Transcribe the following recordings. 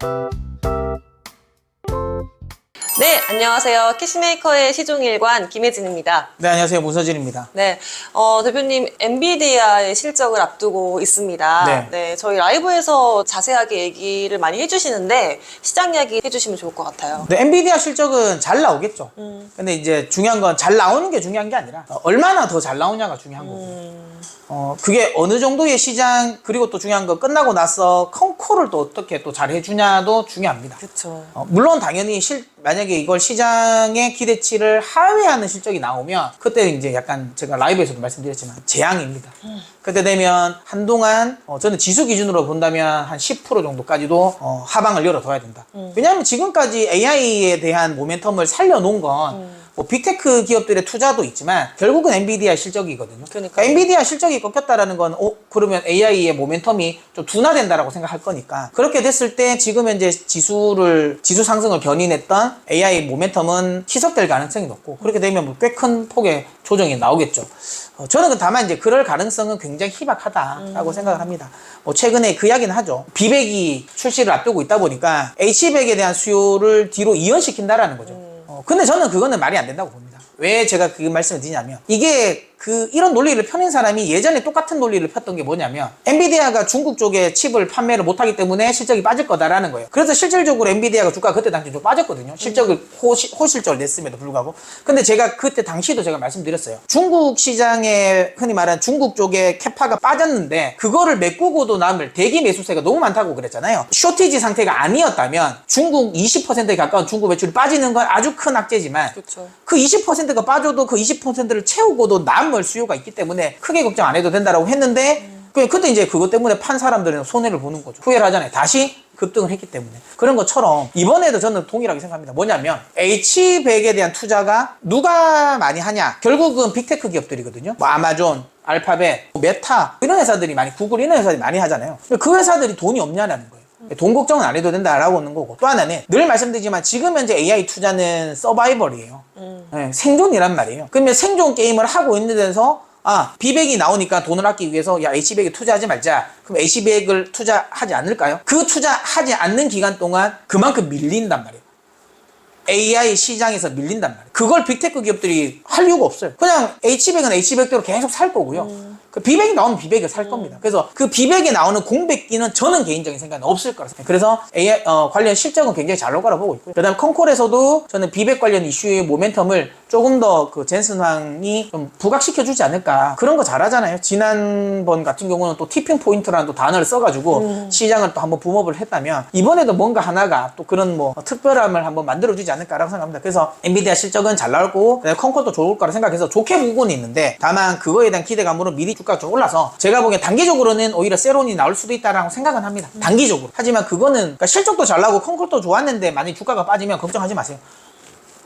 Thank you 네, 안녕하세요. 키시메이커의 시종일관 김혜진입니다. 네, 안녕하세요. 문서진입니다. 네, 어, 대표님, 엔비디아의 실적을 앞두고 있습니다. 네. 저희 라이브에서 자세하게 얘기를 많이 해주시는데, 시장 이야기 해주시면 좋을 것 같아요. 근데 엔비디아 실적은 잘 나오겠죠. 음. 근데 이제 중요한 건 잘 나오는 게 중요한 게 아니라 어, 얼마나 더 잘 나오냐가 중요한 거고. 음. 어, 그게 어느 정도의 시장 그리고 또 중요한 건 끝나고 나서 컨코를 또 어떻게 또 잘 해주냐도 중요합니다. 그쵸. 어, 물론 당연히 실, 만약에 이걸 시장의 기대치를 하회하는 실적이 나오면 그때 이제 약간 제가 라이브에서도 말씀드렸지만 재앙입니다. 그때 되면 한동안 어, 저는 지수 기준으로 본다면 한 10% 정도까지도 어, 하방을 열어둬야 된다. 왜냐하면 지금까지 AI에 대한 모멘텀을 살려놓은 건 뭐 빅테크 기업들의 투자도 있지만 결국은 엔비디아 실적이거든요. 그러니까 엔비디아 실적이 꺾였다라는 건, 어, 그러면 AI의 모멘텀이 좀 둔화된다라고 생각할 거니까. 그렇게 됐을 때 지금 현재 지수를, 지수 상승을 견인했던 AI 모멘텀은 희석될 가능성이 높고, 그렇게 되면 뭐 꽤 큰 폭의 조정이 나오겠죠. 어, 저는 그 다만 이제 그럴 가능성은 굉장히 희박하다라고 생각을 합니다. 뭐 최근에 그 이야기는 하죠. 비백이 출시를 앞두고 있다 보니까 H백에 대한 수요를 뒤로 이연시킨다라는 거죠. 어, 근데 저는 그거는 말이 안 된다고 봅니다. 왜 제가 그 말씀을 드리냐면 이게 그 이런 논리를 펴는 사람이 예전에 똑같은 논리를 폈던 게 뭐냐면 엔비디아가 중국 쪽에 칩을 판매를 못하기 때문에 실적이 빠질 거다라는 거예요. 그래서 실질적으로 엔비디아가 주가가 그때 당시 좀 빠졌거든요. 실적을 호시, 호실적을 냈음에도 불구하고. 근데 제가 그때 당시도 제가 말씀드렸어요. 중국 시장에 흔히 말하는 중국 쪽에 캐파가 빠졌는데 그거를 메꾸고도 남을 대기 매수세가 너무 많다고 그랬잖아요. 쇼티지 상태가 아니었다면 중국 20%에 가까운 중국 매출이 빠지는 건 아주 큰 악재지만 그쵸. 그 20%가 빠져도 그 20%를 채우고도 남을 수요가 있기 때문에 크게 걱정 안 해도 된다라고 했는데 그 그때 이제 그것 때문에 판 사람들은 손해를 보는 거죠. 후회를 하잖아요. 다시 급등을 했기 때문에 그런 것처럼 이번에도 저는 동일하게 생각합니다. 뭐냐면 H100에 대한 투자가 누가 많이 하냐? 결국은 빅테크 기업들이거든요. 뭐 아마존, 알파벳, 뭐 메타 이런 회사들이 많이 구글 이런 회사들이 많이 하잖아요. 그 회사들이 돈이 없냐라는 거예요. 돈 걱정은 안 해도 된다라고 하는 거고 또 하나는 늘 말씀드리지만 지금 현재 AI 투자는 서바이벌이에요. 네, 생존이란 말이에요. 그러면 생존 게임을 하고 있는 데서 아 비백이 나오니까 돈을 아끼기 위해서 야 H백에 투자하지 말자. 그럼 H백을 투자하지 않을까요? 그 투자하지 않는 기간 동안 그만큼 밀린단 말이에요. AI 시장에서 밀린단 말이에요. 그걸 빅테크 기업들이 할 이유가 없어요. 그냥 H백은 H백대로 계속 살 거고요. 그 비백이 나오면 비백을 살 겁니다. 그래서 그 비백에 나오는 공백기는 저는 개인적인 생각은 없을 거라 생각해요. 그래서 AI 어, 관련 실적은 굉장히 잘 나올 거라 보고 있고요. 그다음 콩콜에서도 저는 비백 관련 이슈의 모멘텀을 조금 더 그 젠슨왕이 좀 부각시켜 주지 않을까. 그런 거 잘하잖아요. 지난번 같은 경우는 또 티핑 포인트라는 또 단어를 써가지고 시장을 또 한번 붐업을 했다면 이번에도 뭔가 하나가 또 그런 뭐 특별함을 한번 만들어 주지 않을까라고 생각합니다. 그래서 엔비디아 실적은 잘 나올 거고 그다음에 콩콜도 좋을 거라 생각해서 좋게 보고는 있는데 다만 그거에 대한 기대감으로 미리 주가가 좀 올라서 제가 보기엔 단기적으로는 오히려 세론이 나올 수도 있다라고 생각은 합니다. 단기적으로. 하지만 그거는 그러니까 실적도 잘 나고 콩콜도 좋았는데 만약 주가가 빠지면 걱정하지 마세요.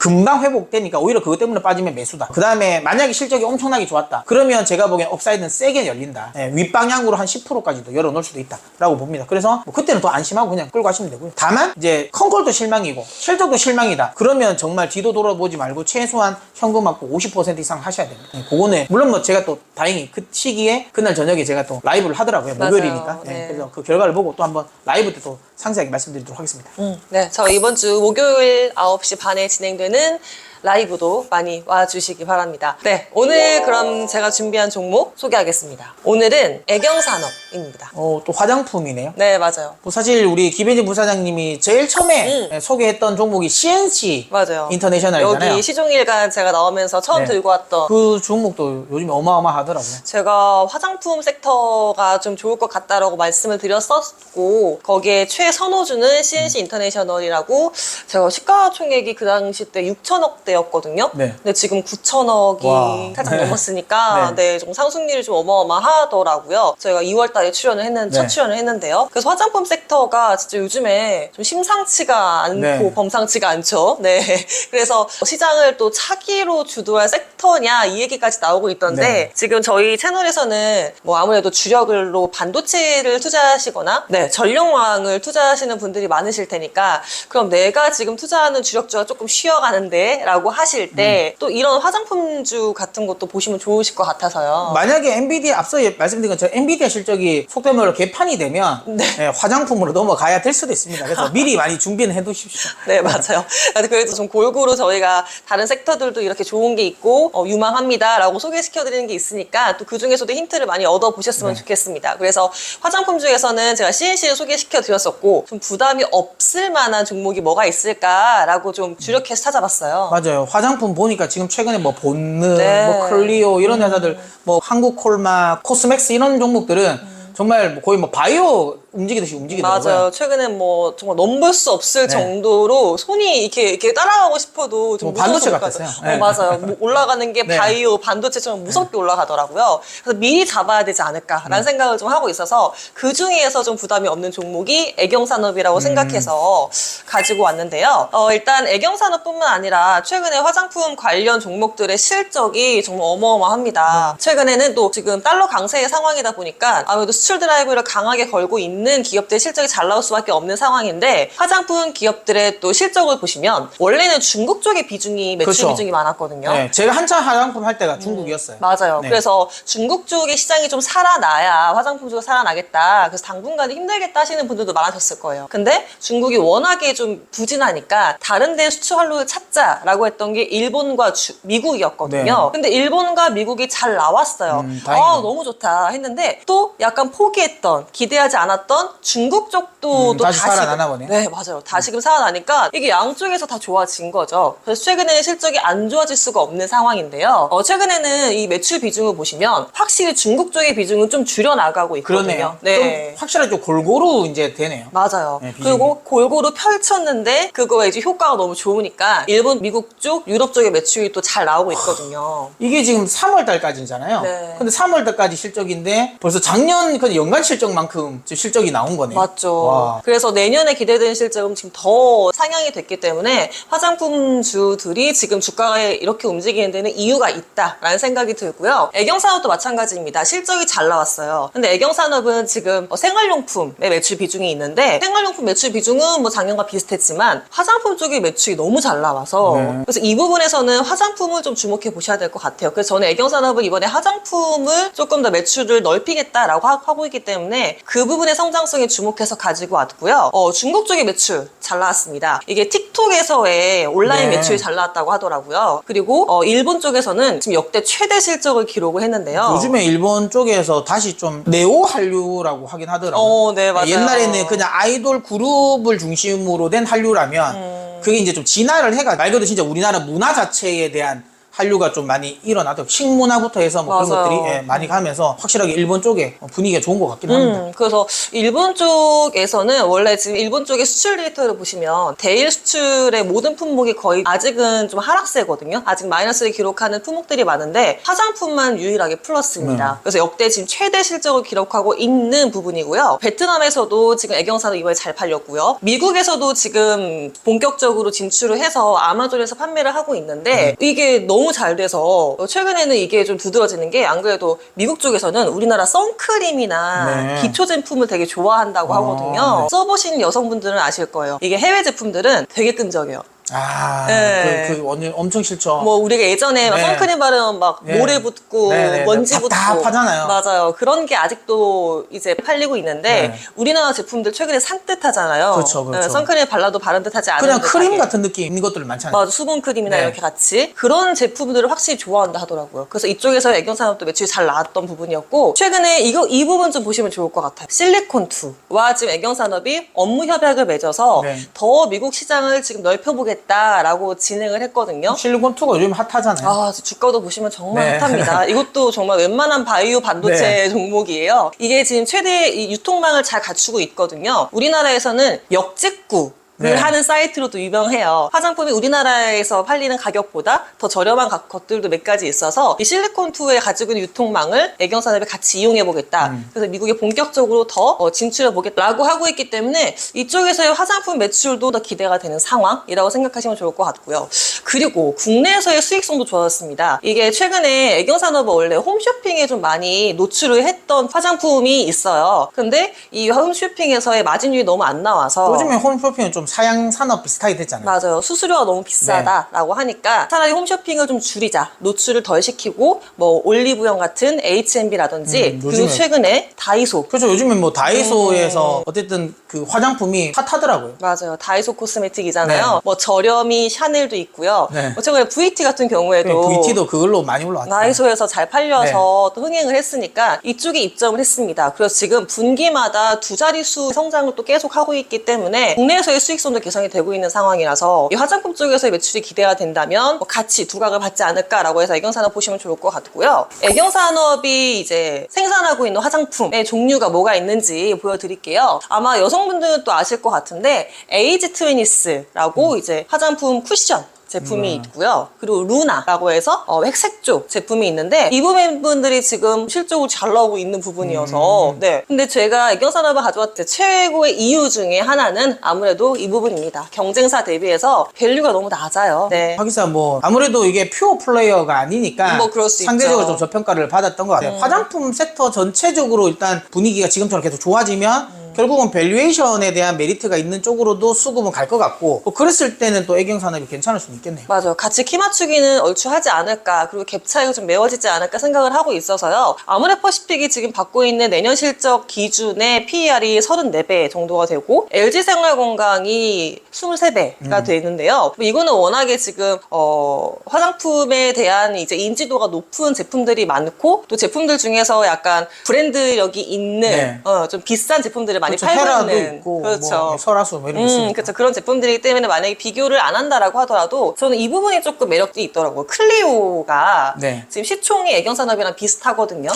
금방 회복되니까 오히려 그것 때문에 빠지면 매수다. 그 다음에 만약에 실적이 엄청나게 좋았다. 그러면 제가 보기엔 업사이드는 세게 열린다. 예, 윗방향으로 한 10%까지도 열어놓을 수도 있다라고 봅니다. 그래서 뭐 그때는 더 안심하고 그냥 끌고 가시면 되고요. 다만 이제 컨콜도 실망이고 실적도 실망이다. 그러면 정말 뒤도 돌아보지 말고 최소한 현금 받고 50% 이상 하셔야 됩니다. 예, 그거는 물론 뭐 제가 또 다행히 그 시기에 그날 저녁에 제가 또 라이브를 하더라고요. 맞아요. 목요일이니까. 예, 네. 그래서 그 결과를 보고 또 한번 라이브 때 또 상세하게 말씀드리도록 하겠습니다. 네, 저 이번 주 목요일 9시 반에 진행되는 경우에는 라이브도 많이 와주시기 바랍니다. 네, 오늘 그럼 제가 준비한 종목 소개하겠습니다. 오늘은 애경산업입니다. 어, 또 화장품이네요. 네, 맞아요. 뭐 사실 우리 김혜진 부사장님이 제일 처음에 음. 예, 소개했던 종목이 CNC 맞아요. 인터내셔널이잖아요. 여기 시종일관 제가 나오면서 처음 네. 들고 왔던 그 종목도 요즘 어마어마하더라고요. 제가 화장품 섹터가 좀 좋을 것 같다라고 말씀을 드렸었고 거기에 최선호주는 CNC 음. 인터내셔널이라고 제가 시가총액이 그 당시 때 6천억 대 였거든요. 네. 근데 지금 9천억이 와. 살짝 네. 넘었으니까 네. 좀 상승률이 좀 어마어마하더라고요. 저희가 2월 달에 출연을 했는 첫 네. 출연을 했는데요. 그래서 화장품 섹터가 진짜 요즘에 좀 심상치가 않고 네. 범상치가 않죠. 네. 그래서 시장을 또 차기로 주도할 섹터냐 이 얘기까지 나오고 있던데 네. 지금 저희 채널에서는 뭐 아무래도 주력으로 반도체를 투자하시거나 네, 전력망을 투자하시는 분들이 많으실 테니까 그럼 내가 지금 투자하는 주력주가 조금 쉬어가는데 라고 라고 하실 때 또 이런 화장품주 같은 것도 보시면 좋으실 것 같아서요. 만약에 엔비디아 앞서 예- 말씀드린 것처럼 엔비디아 실적이 속된 말로 개판이 되면 네. 예, 화장품으로 넘어가야 될 수도 있습니다. 그래서 미리 많이 준비는 해두십시오. 네, 맞아요. 그래도 좀 골고루 저희가 다른 섹터들도 이렇게 좋은 게 있고, 어, 유망합니다라고 소개시켜드리는 게 있으니까 또 그 중에서도 힌트를 많이 얻어보셨으면 좋겠습니다. 그래서 화장품 중에서는 제가 CNC를 소개시켜드렸었고, 좀 부담이 없을 만한 종목이 뭐가 있을까라고 좀 주력해서 찾아봤어요. 맞아요. 화장품 보니까 지금 최근에 뭐 본느, 네. 뭐 클리오 이런 회사들, 뭐 한국콜마, 코스맥스 이런 종목들은 정말 뭐 거의 뭐 바이오 움직이듯이 움직이더라고요. 맞아요. 최근에 뭐 정말 넘볼 수 없을 네. 정도로 손이 이렇게 이렇게 따라가고 싶어도 좀 뭐 반도체 무서워서 같았어요. 네. 어, 맞아요. 뭐 올라가는 게 네. 바이오 반도체처럼 무섭게 올라가더라고요. 그래서 미리 잡아야 되지 않을까라는 네. 생각을 좀 하고 있어서 그 중에서 좀 부담이 없는 종목이 애경 산업이라고 음. 생각해서 가지고 왔는데요. 어, 일단 애경 산업뿐만 아니라 최근에 화장품 관련 종목들의 실적이 정말 어마어마합니다. 네. 최근에는 또 지금 달러 강세의 상황이다 보니까 아무래도 수출 드라이브를 강하게 걸고 있는 기업들 실적이 잘 나올 수밖에 없는 상황인데 화장품 기업들의 또 실적을 보시면 원래는 중국 쪽의 비중이 매출 그렇죠. 비중이 많았거든요. 네, 제가 한참 화장품 할 때가 중국이었어요. 맞아요. 네. 그래서 중국 쪽의 시장이 좀 살아나야 화장품 쪽이 살아나겠다. 그래서 당분간 힘들겠다 하시는 분들도 많으셨을 거예요. 근데 중국이 워낙에 좀 부진하니까 다른 데 수출 활로를 찾자라고 했던 게 일본과 주- 미국이었거든요. 근데 일본과 미국이 잘 나왔어요. 네. 음. 아, 너무 좋다 했는데 또 약간 포기했던 기대하지 않았던 중국 쪽도 음, 또 다시 다시금- 살아나나 보네요. 네, 맞아요. 다시금 살아나니까 이게 양쪽에서 다 좋아진 거죠. 그래서 최근에는 실적이 안 좋아질 수가 없는 상황인데요. 어, 최근에는 이 매출 비중을 보시면 확실히 중국 쪽의 비중은 좀 줄여 나가고 있거든요. 그러네요. 네. 좀 확실하게 좀 골고루 이제 되네요. 맞아요. 네, 비중이. 그리고 골고루 펼쳤는데 그거에 이제 효과가 너무 좋으니까 일본, 미국 쪽, 유럽 쪽의 매출이 또 잘 나오고 있거든요. 이게 지금 3월 달까지잖아요. 네. 근데 3월 달까지 실적인데 벌써 작년 그 연간 실적만큼 지금 실적 이 나온 거네요. 맞죠. 와. 그래서 내년에 기대되는 실적은 지금 더 상향이 됐기 때문에 화장품주들이 지금 주가에 이렇게 움직이는 데는 이유가 있다라는 생각이 들고요. 애경산업도 마찬가지입니다. 실적이 잘 나왔어요. 근데 애경산업은 지금 어, 생활용품의 매출 비중이 있는데 생활용품 매출 비중은 뭐 작년과 비슷했지만 화장품 쪽의 매출이 너무 잘 나와서 네. 그래서 이 부분에서는 화장품을 좀 주목해 보셔야 될 것 같아요. 그래서 저는 애경산업은 이번에 화장품을 조금 더 매출을 넓히겠다라고 하- 하고 있기 때문에 그 부분의 성 장성에 주목해서 가지고 왔고요. 어, 중국 쪽의 매출 잘 나왔습니다. 이게 틱톡에서의 온라인 네. 매출이 잘 나왔다고 하더라고요. 그리고 어, 일본 쪽에서는 지금 역대 최대 실적을 기록을 했는데요. 요즘에 일본 쪽에서 다시 좀 네오 한류라고 하긴 하더라고요. 어, 네, 맞아요. 옛날에는 그냥 아이돌 그룹을 중심으로 된 한류라면 음. 그게 이제 좀 진화를 해가 말 그대로 진짜 우리나라 문화 자체에 대한 한류가 좀 많이 일어나더라고요. 식문화부터 해서 뭐 그런 맞아요. 것들이 예, 많이 가면서 확실하게 일본 쪽에 분위기가 좋은 것 같긴 합니다. 음, 그래서 일본 쪽에서는 원래 지금 일본 쪽의 수출 데이터를 보시면 대일 수출의 모든 품목이 거의 아직은 좀 하락세거든요. 아직 마이너스를 기록하는 품목들이 많은데 화장품만 유일하게 플러스입니다. 네. 그래서 역대 지금 최대 실적을 기록하고 있는 부분이고요. 베트남에서도 지금 애경사도 이번에 잘 팔렸고요. 미국에서도 지금 본격적으로 진출을 해서 아마존에서 판매를 하고 있는데 이게 너무 잘 돼서 최근에는 이게 좀 두드러지는 게 안 그래도 미국 쪽에서는 우리나라 선크림이나 네. 기초 제품을 되게 좋아한다고 어, 하거든요. 네. 써보신 여성분들은 아실 거예요. 이게 해외 제품들은 되게 끈적여요. 아, 네. 그, 그 완전 엄청 싫죠. 뭐 우리가 예전에 막 네. 선크림 바르면 막 네. 모래 붙고 네, 네, 네. 먼지 붙고 답답하잖아요. 맞아요. 그런 게 아직도 이제 팔리고 있는데 네. 우리나라 제품들 최근에 산뜻하잖아요. 그렇죠, 그렇죠. 네, 선크림 발라도 바른 듯하지 않은 그냥 크림. 같은 느낌 있는 것들 많잖아요. 맞아 수분 크림이나 네. 이렇게 같이 그런 제품들을 확실히 좋아한다 하더라고요. 그래서 이쪽에서 애경산업도 매출이 잘 나왔던 부분이었고 최근에 이거 이 부분 좀 보시면 좋을 것 같아요. 실리콘 2와 지금 애경산업이 업무 협약을 맺어서 네. 더 미국 시장을 지금 넓혀보겠다 라고 진행을 했거든요. 실리콘2가 요즘 핫하잖아요. 아, 주가도 보시면 정말 네. 핫합니다. 이것도 정말 웬만한 바이오 반도체 네. 종목이에요. 이게 지금 최대 이 유통망을 잘 갖추고 있거든요. 우리나라에서는 역직구 를 네. 하는 사이트로도 유명해요. 화장품이 우리나라에서 팔리는 가격보다 더 저렴한 가- 것들도 몇 가지 있어서 이 실리콘2에 가지고 있는 유통망을 애경산업에 같이 이용해보겠다. 음. 그래서 미국에 본격적으로 더 어, 진출해보겠다라고 하고 있기 때문에 이쪽에서의 화장품 매출도 더 기대가 되는 상황이라고 생각하시면 좋을 것 같고요. 그리고 국내에서의 수익성도 좋아졌습니다. 이게 최근에 애경산업은 원래 홈쇼핑에 좀 많이 노출을 했던 화장품이 있어요. 근데 이 홈쇼핑에서의 마진율이 너무 안 나와서 요즘에 홈쇼핑은 좀 사양 산업 비슷하게 됐잖아요. 맞아요. 수수료가 너무 네. 비싸다라고 하니까 차라리 홈쇼핑을 좀 줄이자. 노출을 덜 시키고 뭐 올리브영 같은 H&B라든지 음, 그리고 요즘에- 최근에 다이소 그렇죠. 요즘엔 뭐 음. 다이소에서 어쨌든 그 화장품이 핫하더라고요. 맞아요. 다이소 코스메틱이잖아요. 네. 뭐 저렴이 샤넬도 있고요. 네. 뭐 최근에 VT 같은 경우에도 VT도 그걸로 많이 올라왔죠. 다이소에서 잘 팔려서 네. 또 흥행을 했으니까 이쪽에 입점을 했습니다. 그래서 지금 분기마다 두 자릿수 성장을 또 계속 하고 있기 때문에 국내에서의 수익 성도 개선이 되고 있는 상황이라서 이 화장품 쪽에서의 매출이 기대가 된다면 뭐 같이 두각을 받지 않을까라고 해서 애경산업 보시면 좋을 것 같고요. 애경산업이 이제 생산하고 있는 화장품의 종류가 뭐가 있는지 보여드릴게요. 아마 여성분들은 또 아실 것 같은데 에이지 트위니스라고 이제 화장품 쿠션 제품이 있고요. 그리고 루나라고 해서 어, 회색조 제품이 있는데 이 부분들이 지금 실적으로 잘 나오고 있는 부분이어서 네. 근데 제가 애경산업을 가져왔을 때 최고의 이유 중에 하나는 아무래도 이 부분입니다. 경쟁사 대비해서 밸류가 너무 낮아요. 네. 하기사 뭐 아무래도 이게 퓨어 플레이어가 아니니까 뭐 그럴 수 상대적으로 있죠. 음. 좀 저평가를 받았던 것 같아요. 화장품 섹터 전체적으로 일단 분위기가 지금처럼 계속 좋아지면 음. 결국은 밸류에이션에 대한 메리트가 있는 쪽으로도 수급은 갈 것 같고 뭐 그랬을 때는 또 애경 산업이 괜찮을 수는 있겠네요. 맞아요. 같이 키 맞추기는 얼추 하지 않을까, 그리고 갭 차이가 좀 메워지지 않을까 생각을 하고 있어서요. 아모레퍼시픽이 지금 받고 있는 내년 실적 기준의 PER이 34배 정도가 되고, LG생활건강이 23배가 되는데요. 뭐 이거는 워낙에 지금, 어, 화장품에 대한 이제 인지도가 높은 제품들이 많고, 또 제품들 중에서 약간 브랜드력이 있는, 네. 어, 좀 비싼 제품들을 많이 그렇죠. 팔고 헤라도 있는. 있고 그렇죠. 뭐 설화수 뭐 이런 게 있으니까. 음, 그렇죠. 그런 제품들이기 때문에 만약에 비교를 안 한다라고 하더라도 저는 이 부분이 조금 매력이 있더라고요. 클리오가 네. 지금 시총이 애경산업이랑 비슷하거든요.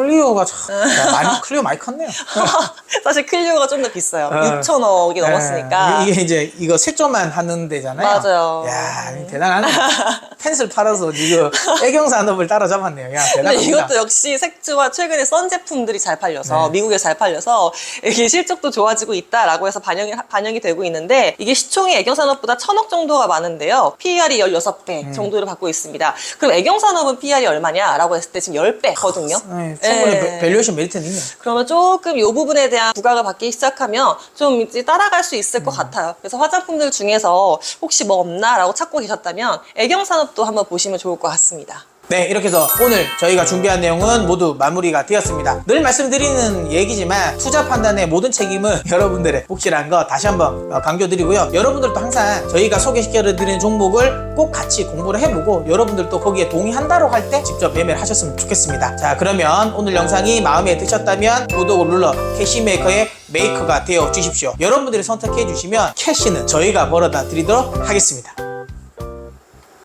클리오가 참 야, 많이 클리오 많이 컸네요. 사실 클리오가 좀 더 비싸요. 어. 6천억이 넘었으니까. 예, 이게 이제 이거 색조만 하는 데잖아요. 맞아요. 야 대단하네. 펜슬 팔아서 지금 애경 산업을 따라잡았네요. 야 근데 대단합니다. 이것도 역시 색주와 최근에 썬 제품들이 잘 팔려서 네. 미국에 잘 팔려서 이게 실적도 좋아지고 있다라고 해서 반영이 반영이 되고 있는데 이게 시총이 애경 산업보다 천억 정도가 많은데요. PER이 16배 음. 정도를 받고 있습니다. 그럼 애경 산업은 PER이 얼마냐라고 했을 때 지금 10배거든요. 네, 충분히 예. 밸류에이션 메리트는 있네요. 그러면 조금 이 부분에 대한 부각을 받기 시작하면 좀 이제 따라갈 수 있을 음. 것 같아요. 그래서 화장품들 중에서 혹시 뭐 없나라고 찾고 계셨다면 애경 산업도 한번 보시면 좋을 것 같습니다. 네, 이렇게 해서 오늘 저희가 준비한 내용은 모두 마무리가 되었습니다. 늘 말씀드리는 얘기지만 투자 판단의 모든 책임은 여러분들의 몫이라는 거 다시 한번 어, 강조드리고요. 여러분들도 항상 저희가 소개시켜드리는 종목을 꼭 같이 공부를 해보고 여러분들도 거기에 동의한다고 할 때 직접 매매를 하셨으면 좋겠습니다. 자, 그러면 오늘 영상이 마음에 드셨다면 구독을 눌러 캐시메이커의 메이커가 되어 주십시오. 여러분들이 선택해 주시면 캐시는 저희가 벌어다 드리도록 하겠습니다.